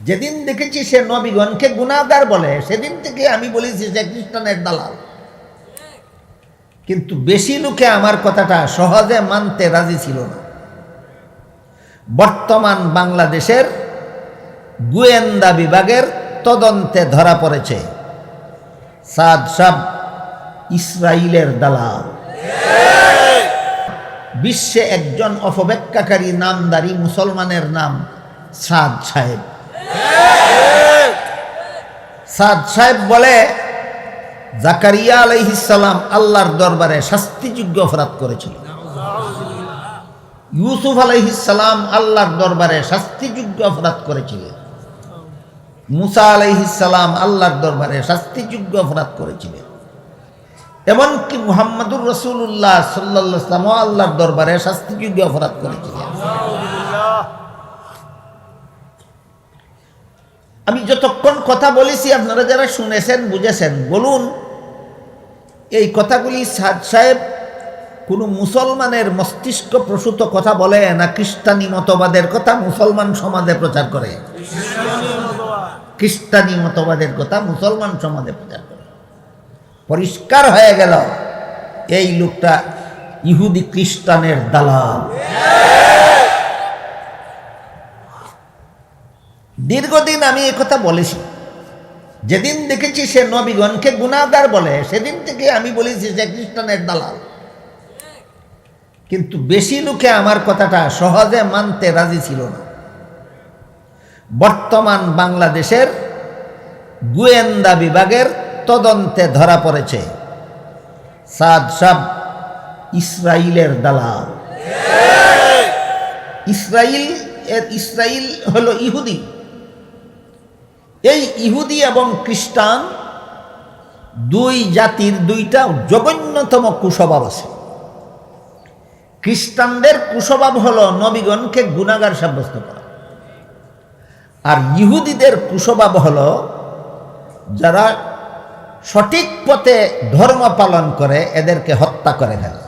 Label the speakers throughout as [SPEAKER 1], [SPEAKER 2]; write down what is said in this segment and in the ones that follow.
[SPEAKER 1] যেদিন দেখেছি সে নবীগণকে গুণাগার বলে, সেদিন থেকে আমি বলেছি সে খ্রিস্টানের দালাল। কিন্তু বেশি লোকে আমার কথাটা সহজে মানতে রাজি ছিল না। বর্তমান বাংলাদেশের গোয়েন্দা বিভাগের তদন্তে ধরা পড়েছে সাদ সাব ইসরায়েলের দালাল। বিশ্বে একজন অপব্যাখ্যাকারী, নামদারি মুসলমানের নাম সাদ সাহেব। সাদ সাহেব বলে, জাকারিয়া আলাইহিসাল্লাম আল্লাহর দরবারে শাস্তিযোগ্য অপরাধ করেছিল। ইউসুফ আলাইহিসাল্লাম আল্লাহর দরবারে শাস্তিযোগ্য অপরাধ করেছিলেন মুসা আলাইহিসাল্লাম আল্লাহর দরবারে শাস্তিযোগ্য অপরাধ করেছিলেন এমনকি মুহাম্মদুর রসুল্লাহ সাল্লাহ আল্লাহর দরবারে শাস্তিযোগ্য অপরাধ করেছিলেন আমি যতক্ষণ কথা বলেছি, আপনারা যারা শুনেছেন, বুঝেছেন, বলুন, এই কথাগুলি সাদ সাহেব কোনো মুসলমানের মস্তিষ্ক প্রসূত কথা বলে না খ্রিস্টানি মতবাদের কথা মুসলমান সমাজে প্রচার করে? খ্রিস্টানি মতবাদের কথা মুসলমান সমাজে প্রচার করে। পরিষ্কার হয়ে গেল, এই লোকটা ইহুদি খ্রিস্টানের দালাল। দীর্ঘদিন আমি কথা বলেছি। যেদিন দেখেছি সে নবীগণকে গুণাগার বলে, সেদিন থেকে আমি বলেছি সে খ্রিস্টানের দালাল। কিন্তু বেশি লোকে আমার কথাটা সহজে মানতে রাজি ছিল না। বর্তমান বাংলাদেশের গোয়েন্দা বিভাগের তদন্তে ধরা পড়েছে সাদ সাব ইসরায়েলের দালাল। ইসরায়েল এর ইসরায়েল হলো ইহুদি। এই ইহুদি এবং খ্রিস্টান দুই জাতির দুইটা জঘন্যতম কুস্বভাব আছে। খ্রিস্টানদের কুস্বভাব হল নবীগণকে গুণাগার সাব্যস্ত করা। আর ইহুদিদের কুস্বভাব হল যারা সঠিক পথে ধর্ম পালন করে, এদেরকে হত্যা করে ফেলে।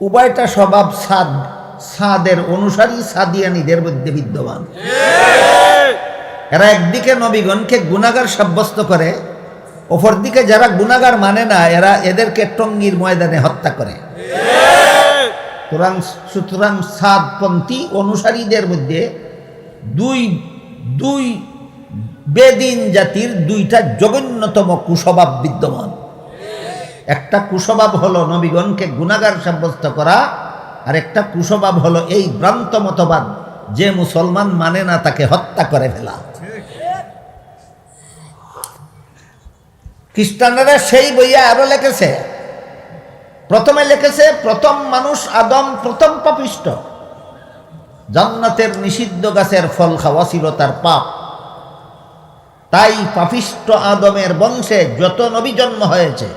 [SPEAKER 1] উভয়টা স্বভাব সাদ সাদের অনুসারী সাদিয়ানিদের মধ্যে বিদ্যমান। এরা একদিকে নবীগণকে গুণাগার সাব্যস্ত করে, অপরদিকে যারা গুণাগার মানে না, এরা এদেরকে টঙ্গির ময়দানে হত্যা করে। সুতরাং সুতরাং সাদপন্থী অনুসারীদের মধ্যে দুই দুই বেদিন জাতির দুইটা জঘন্যতম কুস্বভাব বিদ্যমান। একটা কুস্বভাব হলো নবীগণকে গুণাগার সাব্যস্ত করা আর একটা কুস্বভাব হলো এই ভ্রান্ত মতবাদ যে মুসলমান মানে না তাকে হত্যা করে ফেলা। খ্রিস্টানরা সেই বইয়া আরও লেখেছে। প্রথমে লিখেছে, প্রথম মানুষ আদম, প্রথম পাপিষ্ট। জান্নাতের নিষিদ্ধ গাছের ফল খাওয়া ছিল তার পাপ। তাই পাপিষ্ট আদমের বংশে যত নবী জন্ম হয়েছে,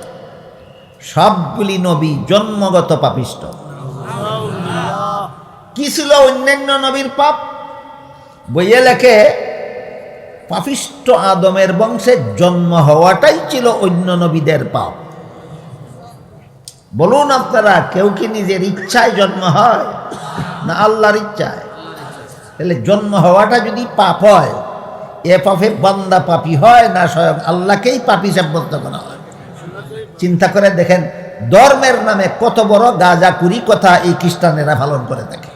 [SPEAKER 1] সবগুলি নবী জন্মগত পাপিষ্ট। কি ছিল অন্যান্য নবীর পাপ? বইয়ে লেখে পাপিষ্ট আদমের বংশে জন্ম হওয়াটাই ছিল অন্য নবীদের পাপ। বলুন আপনারা, কেউ কি নিজের ইচ্ছায় জন্ম হয় না আল্লাহর ইচ্ছায়? তাহলে জন্ম হওয়াটা যদি পাপ হয়, এ পাপে বান্দা পাপি হয় না স্বয়ং আল্লাহকেই পাপি সাব্যস্ত করা হয়? চিন্তা করে দেখেন, ধর্মের নামে কত বড় গাজা কুড়ি কথা এই খ্রিস্টানেরা পালন করে থাকে।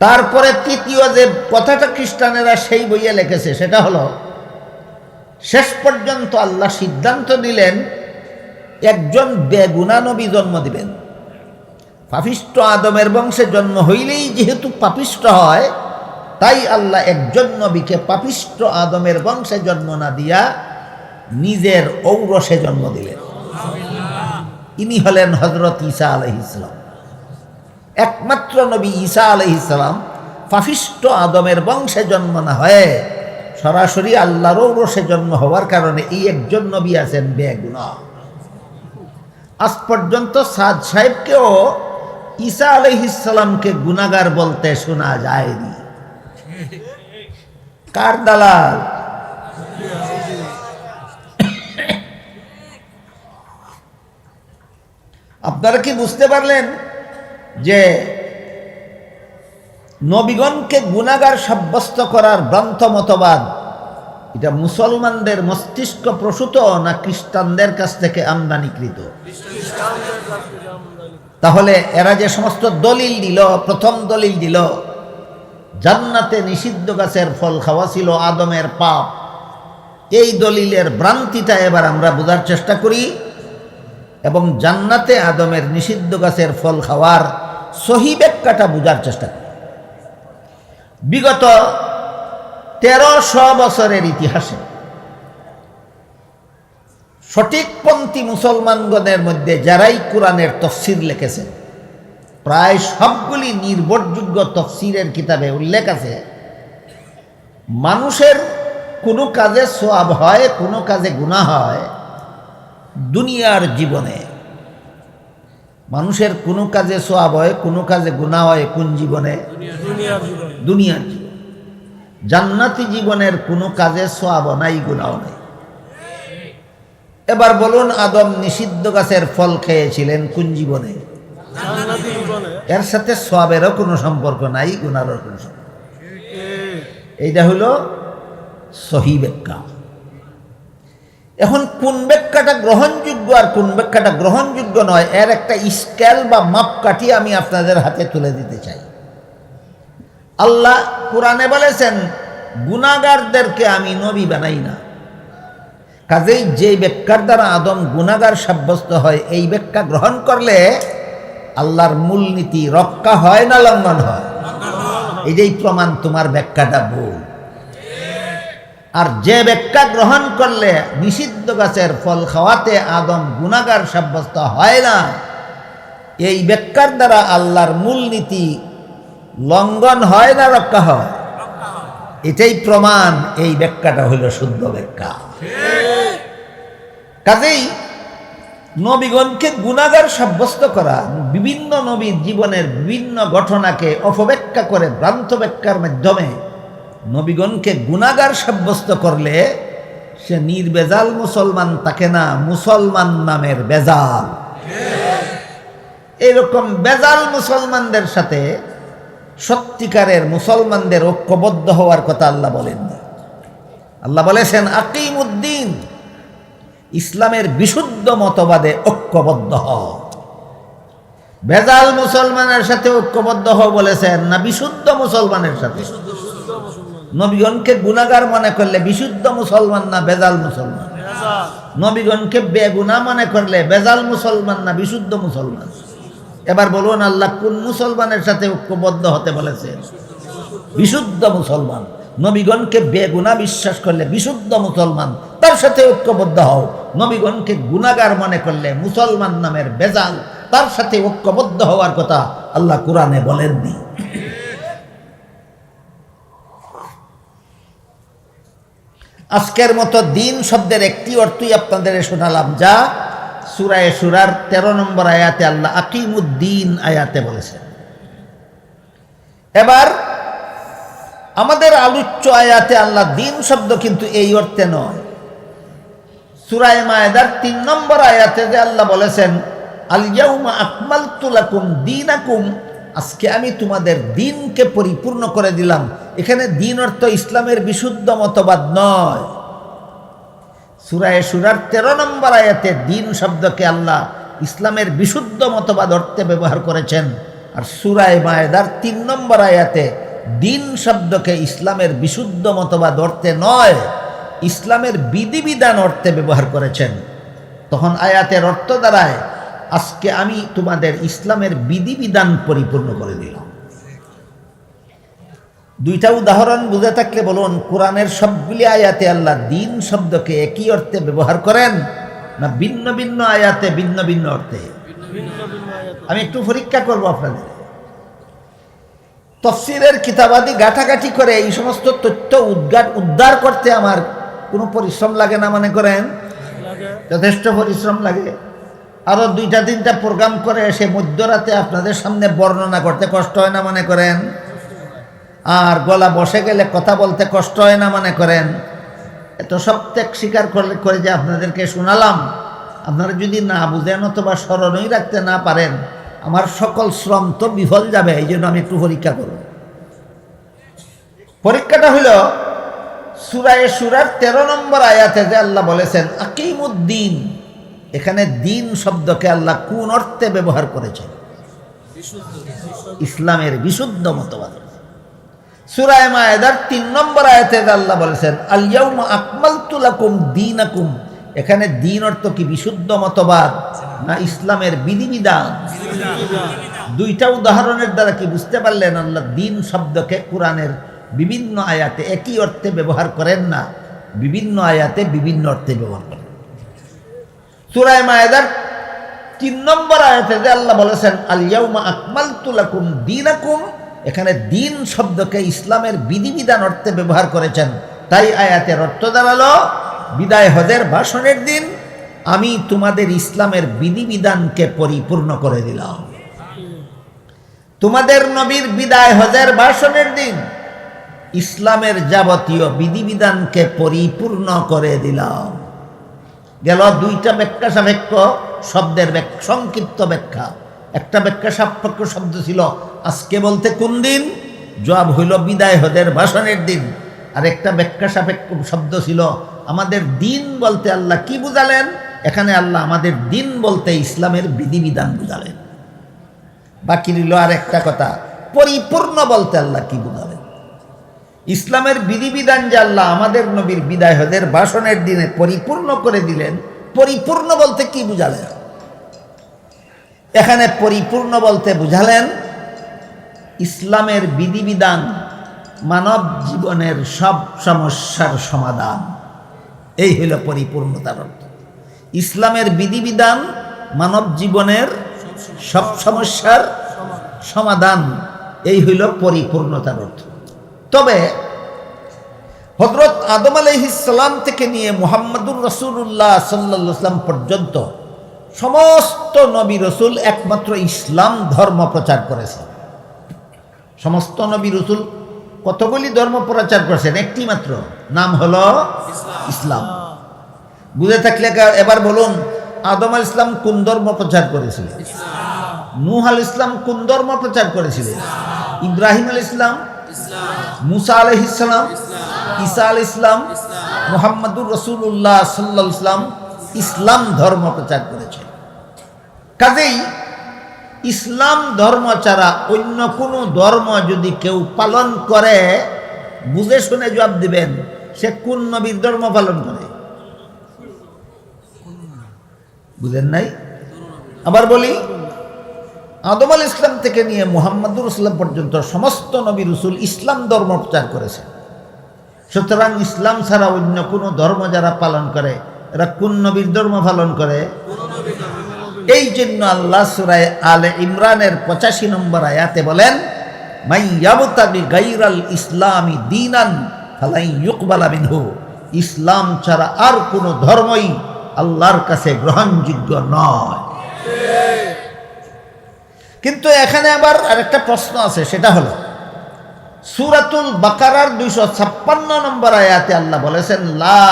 [SPEAKER 1] তারপরে তৃতীয় যে কথাটা খ্রিস্টানেরা সেই বইয়ে লিখেছে, সেটা হলো, শেষ পর্যন্ত আল্লাহ সিদ্ধান্ত নিলেন একজন বেগুনা নবী জন্ম দিবেন। পাপিষ্ট আদমের বংশে জন্ম হইলেই যেহেতু পাপিষ্ট হয়, তাই আল্লাহ একজন নবীকে পাপিষ্ট আদমের বংশে জন্ম না দিয়া নিজের ঔরসে জন্ম দিলেন। ইনি হলেন হজরত ঈসা আলহিসাম একমাত্র নবী ঈসা আলহিসাম পাপিষ্ট আদমের বংশে জন্ম না হয়ে সরাসরি আল্লাহর ঔরসে জন্ম হওয়ার কারণে এই একজন নবী আছেন বেগুনা। আজ পর্যন্ত সাদ সাহেবকেও ঈসা আলহিসামকে গুনাগার বলতে শোনা যায়নি। কার দালাল? আপনারা কি বুঝতে পারলেন? যে নবীগণকে গুণাগার সাব্যস্ত করার ভ্রান্ত মতবাদ, এটা মুসলমানদের মস্তিষ্ক প্রসূত না খ্রিস্টানদের কাছ থেকে আমদানিকৃত? তাহলে এরা যে সমস্ত দলিল দিল, প্রথম দলিল দিল, জান্নাতে নিষিদ্ধ গাছের ফল খাওয়া ছিল আদমের পাপ। এই দলিলের ভ্রান্তিটা এবার আমরা বোঝার চেষ্টা করি। এবং জান্নাতে আদমের নিষিদ্ধ গাছের ফল খাওয়ার সহি ব্যাখ্যাটা বোঝার চেষ্টা করি। বিগত তেরোশো বছরের ইতিহাসে সঠিকপন্থী মুসলমানগণের মধ্যে যারাই কোরআনের তফসির লিখেছেন, প্রায় সবগুলি নির্ভরযোগ্য তফসিরের কিতাবে উল্লেখ আছে, মানুষের কোনো কাজে সোয়াব হয়, কোনো কাজে গুণা হয়, দুনিয়ার জীবনে মানুষের কোনো কাজে সোয়াব হয় কোনো কাজে গুণা হয় কোন জীবনে?
[SPEAKER 2] দুনিয়ার জীবন।
[SPEAKER 1] জান্নাতি জীবনের কোনো কাজে সোয়াব নাই গুণাও নাই। এবার বলুন আদম নিষিদ্ধ গাছের ফল খেয়েছিলেন কোন জীবনে? এর সাথে সোয়াবেরও কোনো সম্পর্ক নাই গুণারও কোনো সম্পর্ক এইটা হলো সহি ব্যাখ্যা। এখন কোন ব্যাখ্যাটা গ্রহণযোগ্য আর কোন ব্যাখ্যাটা গ্রহণযোগ্য নয়, এর একটা স্কেল বা মাপকাঠি আমি আপনাদের হাতে তুলে দিতে চাই। আল্লাহ কোরআনে বলেছেন গুণাগারদেরকে আমি নবী বানাই না। কাজেই যে ব্যাখ্যার দ্বারা আদম গুণাগার সাব্যস্ত হয়, এই ব্যাখ্যা গ্রহণ করলে আল্লাহর মূলনীতি রক্ষা হয় না, লঙ্ঘন হয়। এটাই প্রমাণ, তোমার ব্যাখ্যাটা ভুল। আর যে ব্যাখ্যা গ্রহণ করলে নিষিদ্ধ গাছের ফল খাওয়াতে আদম গুণাগার সাব্যস্ত হয় না। এই ব্যাখ্যার দ্বারা আল্লাহর মূলনীতি লঙ্ঘন হয় না, রক্ষা হয়? এটাই প্রমাণ, এই ব্যাখ্যাটা হইল শুদ্ধ ব্যাখ্যা। কাজেই নবীগণকে গুণাগার সাব্যস্ত করা, বিভিন্ন নবীর জীবনের বিভিন্ন ঘটনাকে অপব্যাখ্যা করে ভ্রান্ত ব্যাখ্যার মাধ্যমে নবীগণকে গুণাগার সাব্যস্ত করলে সে নির্বেজাল মুসলমান তাকে না মুসলমান নামের বেজাল। এরকম বেজাল মুসলমানদের সাথে সত্যিকারের মুসলমানদের ঐক্যবদ্ধ হওয়ার কথা আল্লাহ বলেন আল্লাহ বলেছেন আকিম উদ্দিন ইসলামের বিশুদ্ধ মতবাদে ঐক্যবদ্ধ হ বেজাল মুসলমানের সাথে ঐক্যবদ্ধ হও বলেছেন না, বিশুদ্ধ মুসলমানের সাথে। নবীগণকে গুণাগার মনে করলে বিশুদ্ধ মুসলমান না বেজাল মুসলমান? নবীগণকে বেগুনা মনে করলে বেজাল মুসলমান না বিশুদ্ধ মুসলমান? এবার বলুন আল্লাহ কোন মুসলমানের সাথে ঐক্যবদ্ধ হতে বলেছে বিশুদ্ধ মুসলমান। নবীগণকে বেগুনা বিশ্বাস করলে বিশুদ্ধ মুসলমান, তার সাথে ঐক্যবদ্ধ হও। নবীগণকে গুণাগার মনে করলে মুসলমান নামের বেজাল, তার সাথে ঐক্যবদ্ধ হওয়ার কথা আল্লাহ কোরআনে বলেননি। আজকের মতো দিন শব্দের একটি অর্থই আপনাদের শোনালাম, যা সুরায় সুরার তেরো নম্বর আয়াতে আল্লাহ আকিমুদ্দিন আয়াতে বলেছেন। এবার, আমাদের আলোচ্য আয়াতে আল্লাহ দিন শব্দ কিন্তু এই অর্থে নয়। সুরায় মায়েদার তিন নম্বর আয়াতে যে আল্লাহ বলেছেন আলিয়াউমা আকমাল তুলাকুম দিন আকুম আজকে আমি তোমাদের দিনকে পরিপূর্ণ করে দিলাম। এখানে দিন অর্থ ইসলামের বিশুদ্ধ মতবাদ নয়। সুরায় সুরার তেরো নম্বর আয়াতে দিন শব্দকে আল্লাহ ইসলামের বিশুদ্ধ মতবাদ অর্থে ব্যবহার করেছেন। আর সুরায় মায়েদার তিন নম্বর আয়াতে দিন শব্দকে ইসলামের বিশুদ্ধ মতবাদ অর্থে নয়, ইসলামের বিধিবিধান অর্থে ব্যবহার করেছেন। তখন আয়াতের অর্থ দ্বারায় আজকে আমি তোমাদের ইসলামের বিধিবিধান পরিপূর্ণ করে দিলাম। দুইটা উদাহরণ বুঝে থাকলে বলুন, কোরআনের সবগুলি আয়াতে আল্লাহ দিন শব্দকে একই অর্থে ব্যবহার করেন না ভিন্ন ভিন্ন আয়াতে ভিন্ন ভিন্ন অর্থে। আমি একটু পরীক্ষা করব আপনাদের। তফসিরের কিতাবাদি গাঁটাগাঁটি করে এই সমস্ত তথ্য উদ্ঘাট উদ্ধার করতে আমার কোনো পরিশ্রম লাগে না, মনে করেন? যথেষ্ট পরিশ্রম লাগে। আরও দুইটা, তিনটা প্রোগ্রাম করে এসে মধ্যরাতে আপনাদের সামনে বর্ণনা করতে কষ্ট হয় না মনে করেন? আর গলা বসে গেলে কথা বলতে কষ্ট হয় না মনে করেন? এত সব ত্যাগ স্বীকার করে যে আপনাদেরকে শোনালাম। আপনারা যদি না বুঝেন অথবা স্মরণই রাখতে না পারেন, আমার সকল শ্রম তো বিফল যাবে, এই জন্য আমি একটু পরীক্ষা করব। পরীক্ষাটা হইল সুরায় সুরার তেরো নম্বর আয়াতে যে আল্লাহ বলেছেন আকিমুদ্দিন এখানে দিন শব্দকে আল্লাহ কোন অর্থে ব্যবহার করেছেন? ইসলামের বিশুদ্ধ মতবাদ। সুরায় মায়েদার তিন নম্বর আয়াতে আল্লাহ বলেছেন আলিয়াউমা আকমালতু লাকুম দীনাকুম। এখানে দিন অর্থ কি? বিশুদ্ধ মতবাদ, না ইসলামের বিধিবিধান? দুইটা উদাহরণের দ্বারা কি বুঝতে পারলেন আল্লাহ দিন শব্দকে কোরআনের বিভিন্ন আয়াতে একই অর্থে ব্যবহার করেন না? বিভিন্ন আয়াতে বিভিন্ন অর্থে ব্যবহার করেন। সুরায় মায়েদার তিন নম্বর আয়াতে যে আল্লাহ বলেছেন আলিয়াউমা আকমাল তুলাকুম দিনাকুম এখানে দিন শব্দকে ইসলামের বিধিবিধান অর্থে ব্যবহার করেছেন। তাই আয়াতের অর্থ দাঁড়াল, বিদায় হজের ভাষণের দিন আমি তোমাদের ইসলামের বিধিবিধানকে পরিপূর্ণ করে দিলাম। তোমাদের নবীর বিদায় হজের ভাষণের দিন ইসলামের যাবতীয় বিধিবিধানকে পরিপূর্ণ করে দিলাম। গেল দুইটা ব্যাখ্যা সাপেক্ষ, শব্দের সংক্ষিপ্ত ব্যাখ্যা। একটা ব্যাখ্যা সাপেক্ষ শব্দ ছিল, আজকে বলতে কোন দিন? জবাব হইল বিদায় হদের ভাষণের দিন। আর একটা ব্যাখ্যা সাপেক্ষ শব্দ ছিল, আমাদের দিন বলতে আল্লাহ কি বুঝালেন? এখানে আল্লাহ আমাদের দিন বলতে ইসলামের বিধিবিধান বুঝালেন। বাকি রইল আর একটা কথা, পরিপূর্ণ বলতে আল্লাহ কি বুঝালেন? ইসলামের বিধিবিধান যে আল্লাহ আমাদের নবীর বিদায় হদের ভাষণের দিনে পরিপূর্ণ করে দিলেন, পরিপূর্ণ বলতে কি বুঝালেন? এখানে পরিপূর্ণ বলতে বুঝালেন, ইসলামের বিধিবিধান মানব জীবনের সব সমস্যার সমাধান। এই হইল পরিপূর্ণতার অর্থ। ইসলামের বিধিবিধান মানব জীবনের সব সমস্যার সমাধান। এই হইল পরিপূর্ণতার অর্থ। তবে হজরত আদম আলহিসাল্লাম থেকে নিয়ে মুহাম্মদুর রসুল্লাহ সাল্লাম পর্যন্ত সমস্ত নবী রসুল একমাত্র ইসলাম ধর্ম প্রচার করেছে। সমস্ত নবী রসুল কতগুলি ধর্ম প্রচার করেছেন? একটি মাত্র নাম হলো ইসলাম। বুঝে থাকলে এবার বলুন আদম আল ইসলাম কোন ধর্ম প্রচার করেছিলেন? নূহ আল ইসলাম কোন ধর্ম প্রচার করেছিলেন? ইব্রাহিম আল ইসলাম মুসা আলহ ইসলাম। ঈসা আল ইসলাম। মোহাম্মদুর রসুল্লাহ সাল্লাহ ইসলাম ইসলাম ধর্ম প্রচার করেছে। কাজেই ইসলাম ধর্ম ছাড়া অন্য কোনো ধর্ম যদি কেউ পালন করে বুঝে শুনে জবাব দিবেন সে কোন নবীর ধর্ম পালন করে? বুঝেন নাই? আবার বলি আদম আল ইসলাম থেকে নিয়ে মুহাম্মদুর ইসলাম পর্যন্ত সমস্ত নবী রসুল ইসলাম ধর্ম প্রচার করেছে। সুতরাং ইসলাম ছাড়া অন্য কোনো ধর্ম যারা পালন করে, এরা কোন নবীর ধর্ম পালন করে? এই জন্য আল্লাহ সুরায় আলে ইমরানের পঁচাশি নম্বর আয়াতে বলেন মাই ইয়াবতাগি গাইরাল ইসলামী দিনান ফালাই ইউকবালা মিনহু। ইসলাম ছাড়া আর কোনো ধর্মই আল্লাহর কাছে গ্রহণযোগ্য নয়। কিন্তু এখানে আবার আরেকটা প্রশ্ন আছে, সেটা হলো, সুরাতুল বাকারার দুইশো ছাপ্পান্ন নম্বর আয়াতে আল্লাহ বলেছেন, লা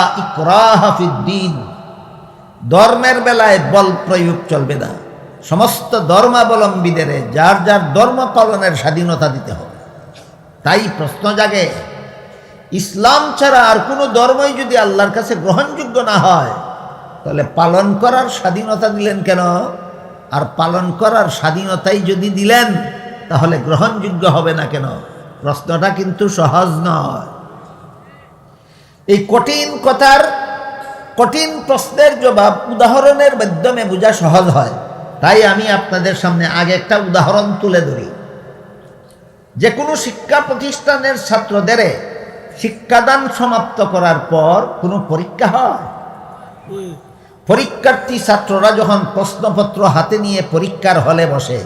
[SPEAKER 1] ধর্মের বেলায় বল প্রয়োগ চলবে না। সমস্ত ধর্মাবলম্বীদের, যার যার ধর্ম পালনের স্বাধীনতা দিতে হবে। তাই প্রশ্ন জাগে, ইসলাম ছাড়া আর কোনো ধর্মই যদি আল্লাহর কাছে গ্রহণযোগ্য না হয়, তাহলে পালন করার স্বাধীনতা দিলেন কেন? আর পালন করার স্বাধীনতাই যদি দিলেন, তাহলে গ্রহণযোগ্য হবে না কেন? প্রশ্নটা কিন্তু সহজ নয়। এই কঠিন কথার, কঠিন প্রশ্নের জবাব উদাহরণের মাধ্যমে বোঝা সহজ হয়। তাই আমি আপনাদের সামনে আগে একটা উদাহরণ তুলে ধরি। যে কোনো শিক্ষা প্রতিষ্ঠানের ছাত্রদের শিক্ষাদান সমাপ্ত করার পর কোনো পরীক্ষা হয়? পরীক্ষার্থী ছাত্ররা যখন প্রশ্নপত্র হাতে নিয়ে পরীক্ষার হলে বসে,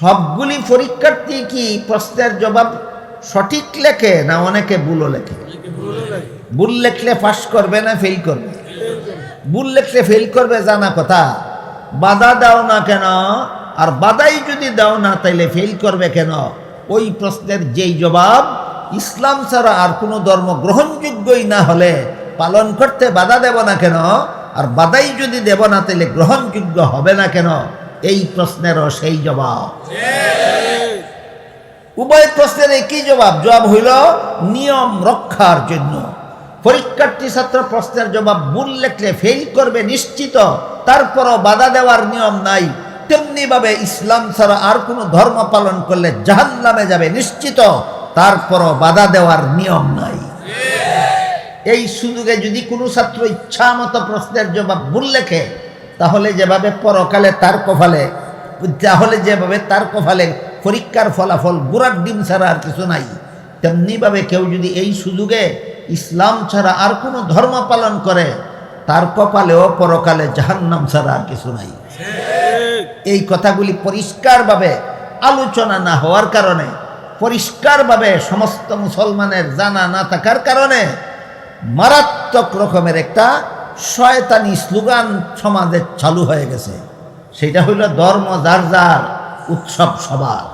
[SPEAKER 1] সবগুলি পরীক্ষার্থী কি প্রশ্নের জবাব সঠিক লেখে না অনেকে ভুলও লেখে? ভুল লেখলে পাস করবে না ফেল করবে? ভুল লেখলে ফেল করবে, জানা কথা। বাধা দাও না কেন? আর বাধাই যদি দাও না, তাইলে ফেল করবে কেন? ওই প্রশ্নের যেই জবাব ইসলাম ছাড়া আর কোনো ধর্ম গ্রহণযোগ্যই না হলে পালন করতে বাধা দেব না কেন? আর বাধাই যদি দেব না, তাইলে গ্রহণযোগ্য হবে না কেন? এই প্রশ্নেরও সেই জবাব। উভয় প্রশ্নের একই জবাব? জবাব হইল নিয়ম রক্ষার জন্য। পরীক্ষার্থী ছাত্র প্রশ্নের জবাব ভুল লেখলে ফেল করবে নিশ্চিত। তারপরও বাধা দেওয়ার নিয়ম নাই। তেমনিভাবে ইসলাম ছাড়া আর কোনো ধর্ম পালন করলে জাহান্নামে যাবে নিশ্চিত। তারপরও বাধা দেওয়ার নিয়ম নাই। এই সুযোগে যদি কোনো ছাত্র ইচ্ছা মতো প্রশ্নের জবাব ভুল লেখে, তাহলে যেভাবে পরকালে তার কফালে তাহলে যেভাবে তার কপালে পরীক্ষার ফলাফল বুড়ার ডিম ছাড়া আর কিছু নাই, তেমনিভাবে কেউ যদি এই সুযোগে ইসলাম ছাড়া আর কোনো ধর্ম পালন করে, তার কপালেও পরকালে জাহান্নাম ছাড়া আর কিছু নাই। এই কথাগুলি পরিষ্কারভাবে আলোচনা না হওয়ার কারণে, পরিষ্কারভাবে সমস্ত মুসলমানের জানা না থাকার কারণে মারাত্মক রকমের একটা শয়তানি স্লোগান সমাজে চালু হয়ে গেছে। সেটা হইল ধর্ম যার যার উৎসব সবার।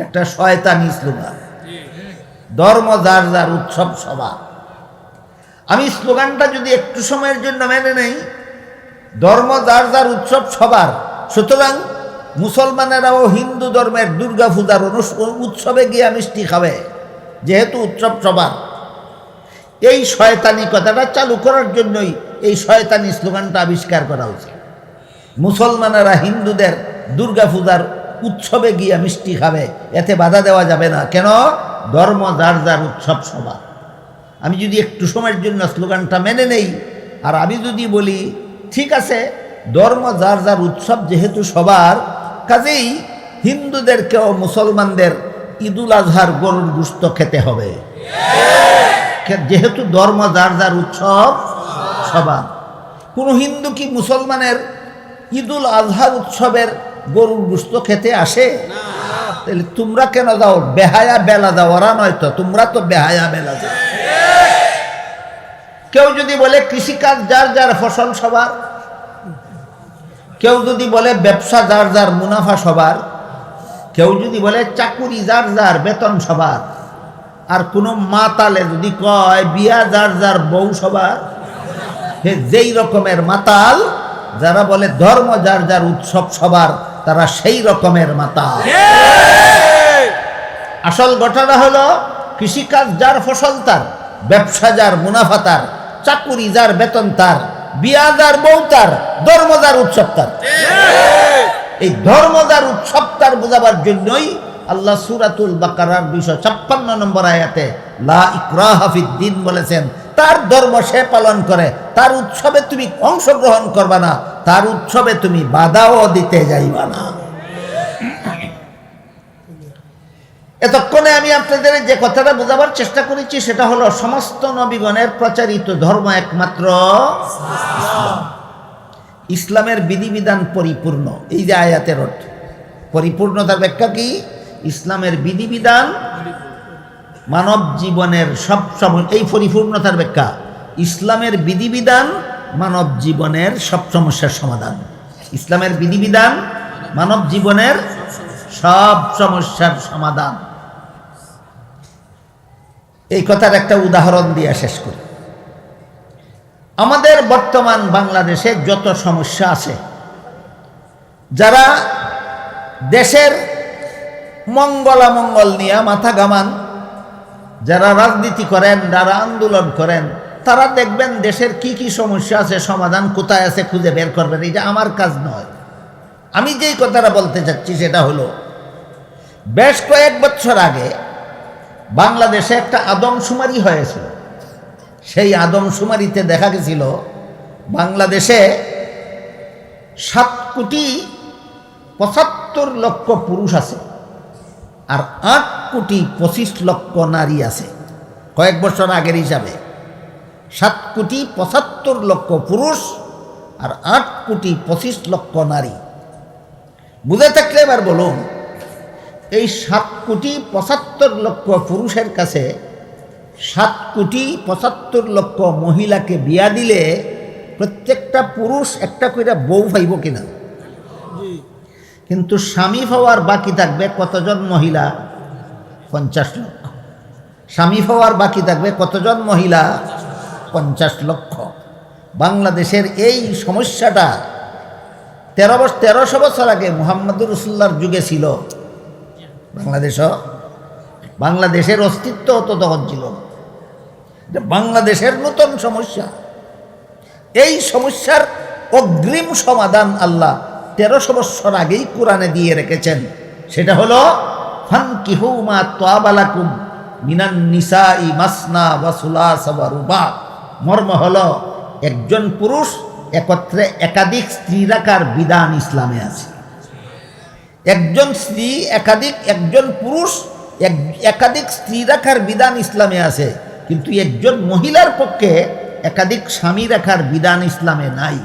[SPEAKER 1] একটা শয়তানি স্লোগান। ধর্ম যার যার উৎসব সবার। আমি স্লোগানটা যদি একটু সময়ের জন্য মেনে নেই, ধর্ম যার যার উৎসব সবার। সুতরাং মুসলমানেরাও হিন্দু ধর্মের দুর্গা পূজার উৎসবে গিয়ে মিষ্টি খাবে, যেহেতু উৎসব সবার। এই শয়তানি কথাটা চালু করার জন্যই এই শয়তানি স্লোগানটা আবিষ্কার করা উচিত। মুসলমানেরা হিন্দুদের দুর্গা পূজার উৎসবে গিয়ে মিষ্টি খাবে, এতে বাধা দেওয়া যাবে না। কেন? ধর্ম যার যার উৎসব সবার। আমি যদি একটু সময়ের জন্য স্লোগানটা মেনে নেই, আর আমি যদি বলি, ঠিক আছে, ধর্ম যার যার উৎসব যেহেতু সবার, কাজেই হিন্দুদেরকেও মুসলমানদের ঈদুল আজহার গরুর গুস্ত খেতে হবে। যেহেতু ধর্ম যার যার উৎসব সবার। কোনো হিন্দু কি মুসলমানের ঈদুল আজহার উৎসবের গরুর গুস্ত খেতে আসে? তাহলে তোমরা কেন যাও? বেহায়া বেলা যাও ওরা নয়তো তোমরা তো বেহায়া বেলা যাও। কেউ যদি বলে কৃষিকাজ যার যার ফসল সবার কেউ যদি বলে ব্যবসা যার যার মুনাফা সবার কেউ যদি বলে চাকুরি যার যার বেতন সবার আর কোনো মাতালে যদি কয়, বিয়া যার যার বউ সবার যেই রকমের মাতাল, যারা বলে ধর্ম যার যার উৎসব সবার, তারা সেই রকমের মাতাল। আসল ঘটনা হলো, কৃষিকাজ যার ফসল তার, ব্যবসা যার মুনাফা তার, চাকুরি যার বেতন তার, বিয়া যার বউ তার, ধর্ম যার উৎসব তার। এই ধর্মদার উৎসব তার বোঝাবার জন্যই আল্লাহ সুরাতুল বাকারার দুইশো ছাপ্পান্ন নম্বর আয়াতে, লা ইকরাহাফিদ্দিন বলেছেন, তার ধর্ম সে পালন করে, তার উৎসবে তুমি অংশগ্রহণ করবা না, তার উৎসবে তুমি বাধাও দিতে যাইবা না। এতক্ষণে আমি আপনাদের যে কথাটা বোঝাবার চেষ্টা করেছি, সেটা হলো সমস্ত নবীগণের প্রচারিত ধর্ম একমাত্র ইসলামের বিধিবিধান পরিপূর্ণ। এই যে আয়াতের অর্থ, পরিপূর্ণতার ব্যাখ্যা কি? ইসলামের বিধিবিধান মানব জীবনের সব সময় এই পরিপূর্ণতার ব্যাখ্যা। ইসলামের বিধিবিধান মানব জীবনের সব সমস্যার সমাধান। ইসলামের বিধিবিধান মানব জীবনের সব সমস্যার সমাধান। এই কথার একটা উদাহরণ দিয়ে শেষ করি। আমাদের বর্তমান বাংলাদেশে যত সমস্যা আছে, যারা দেশের মঙ্গলামঙ্গল নিয়ে মাথা গামান। যারা রাজনীতি করেন, যারা আন্দোলন করেন, তারা দেখবেন দেশের কি কি সমস্যা আছে, সমাধান কোথায় আছে খুঁজে বের করবেন। এটা আমার কাজ নয়। আমি যেই কথাটা বলতে চাচ্ছি সেটা হলো, বেশ কয়েক বছর আগে বাংলাদেশে একটা আদমশুমারি হয়েছিল। সেই আদমশুমারিতে দেখা গেছিল, বাংলাদেশে সাত কোটি পঁচাত্তর লক্ষ পুরুষ আছে। আর আট কোটি পঁচিশ লক্ষ নারী আছে। কয়েক বছর আগের হিসাবে। সাত কোটি পঁচাত্তর লক্ষ পুরুষ আর আট কোটি পঁচিশ লক্ষ নারী। বুঝে থাকলে এবার বলুন, এই সাত কোটি পঁচাত্তর লক্ষ পুরুষের কাছে সাত কোটি পঁচাত্তর লক্ষ মহিলাকে বিয়া দিলে প্রত্যেকটা পুরুষ একটা করে বউ পাইব কিনা? কিন্তু স্বামী পাওয়ার বাকি থাকবে কতজন মহিলা? পঞ্চাশ লক্ষ। স্বামী পাওয়ার বাকি থাকবে কতজন মহিলা? পঞ্চাশ লক্ষ। বাংলাদেশের এই সমস্যাটা তেরো বছর তেরোশো বছর আগে মোহাম্মদুর রসুল্লার যুগে ছিল। বাংলাদেশও বাংলাদেশের অস্তিত্ব তো তখন ছিল বাংলাদেশের নতুন সমস্যা। এই সমস্যার অগ্রিম সমাধান আল্লাহ তেরোশো বৎসর আগেই কোরআনে দিয়ে রেখেছেন। সেটা হলো ফান কিহুমা তোয়াবালাকুম মিনান নিসা ই মাসনা ওয়াসুলা সাবারুবা মর্ম হলো, একজন পুরুষ একত্রে একাধিক স্ত্রী রাখার বিধান ইসলামে আছে। একজন স্ত্রী একাধিক, একজন পুরুষ এক- একাধিক স্ত্রী রাখার বিধান ইসলামে আছে, কিন্তু একজন মহিলার পক্ষে একাধিক স্বামী রাখার বিধান ইসলামে নাই।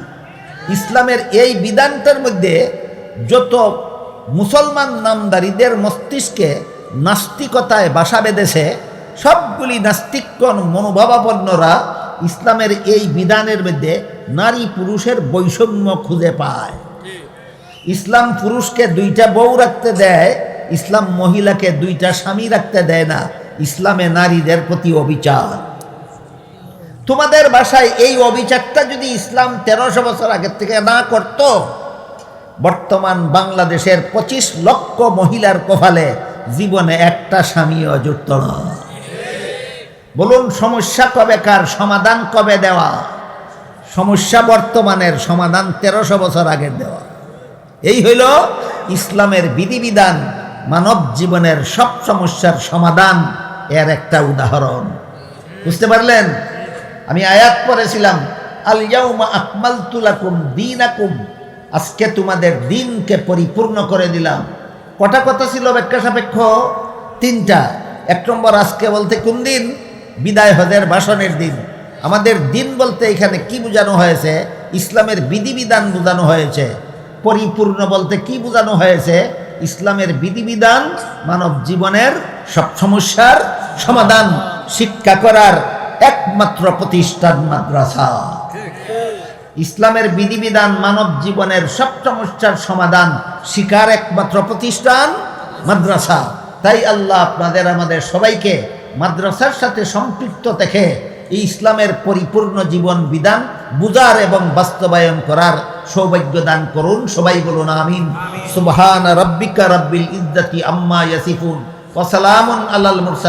[SPEAKER 1] ইসলামের এই বিধানটার মধ্যে যত মুসলমান নামদারিদের মস্তিষ্কে নাস্তিকতায় বাসা বেঁধেছে, সবগুলি নাস্তিকগণ মনোভাবাপন্নরা ইসলামের এই বিধানের মধ্যে নারী পুরুষের বৈষম্য খুঁজে পায়। ইসলাম পুরুষকে দুইটা বউ রাখতে দেয়, ইসলাম মহিলাকে দুইটা স্বামী রাখতে দেয় না, ইসলামে নারীদের প্রতি অবিচার। তোমাদের বাসায় এই অবিচারটা যদি ইসলাম তেরোশো বছর আগের থেকে না করত, বর্তমান বাংলাদেশের পঁচিশ লক্ষ মহিলার কপালে জীবনে একটা স্বামীও না। বলুন, সমস্যা কবে কার সমাধান কবে দেওয়া? সমস্যা বর্তমানের, সমাধান তেরোশো বছর আগের দেওয়া। এই হইল ইসলামের বিধিবিধান, মানব জীবনের সব সমস্যার সমাধান এর একটা উদাহরণ। বুঝতে পারলেন? আমি আয়াত পড়েছিলাম আল ইয়াউমা আকমালতু লাকুম দীনাকুম আজকে তোমাদের দিনকে পরিপূর্ণ করে দিলাম। কটা কথা ছিল ব্যাখ্যা সাপেক্ষ? তিনটা। এক নম্বর, আজকে বলতে কোন দিন? বিদায় হজের ভাষণের দিন। আমাদের দিন বলতে এখানে কি বোঝানো হয়েছে? ইসলামের বিধিবিধান বোঝানো হয়েছে। পরিপূর্ণ বলতে কি বোঝানো হয়েছে? ইসলামের বিধিবিধান মানব জীবনের সব সমস্যার সমাধান, শিক্ষা করার একমাত্র প্রতিষ্ঠান মাদ্রাসা। ইসলামের বিধিবিধান মানব জীবনের সব সমস্যার সমাধান শিকার একমাত্র প্রতিষ্ঠান মাদ্রাসা। তাই আল্লাহ আপনাদের, আমাদের সবাইকে মাদ্রাসার সাথে সম্পৃক্ত এই ইসলামের পরিপূর্ণ জীবন বিধান বুজার এবং বাস্তবায়ন করার সৌভাগ্য দান করুন। সবাই বলুন আমিন। সুবহান রব্বিকা রব্বিল ইজ্জতি আম্মা ইয়াসিফুন। ওয়া সালামুন আলাল মুরসালিন।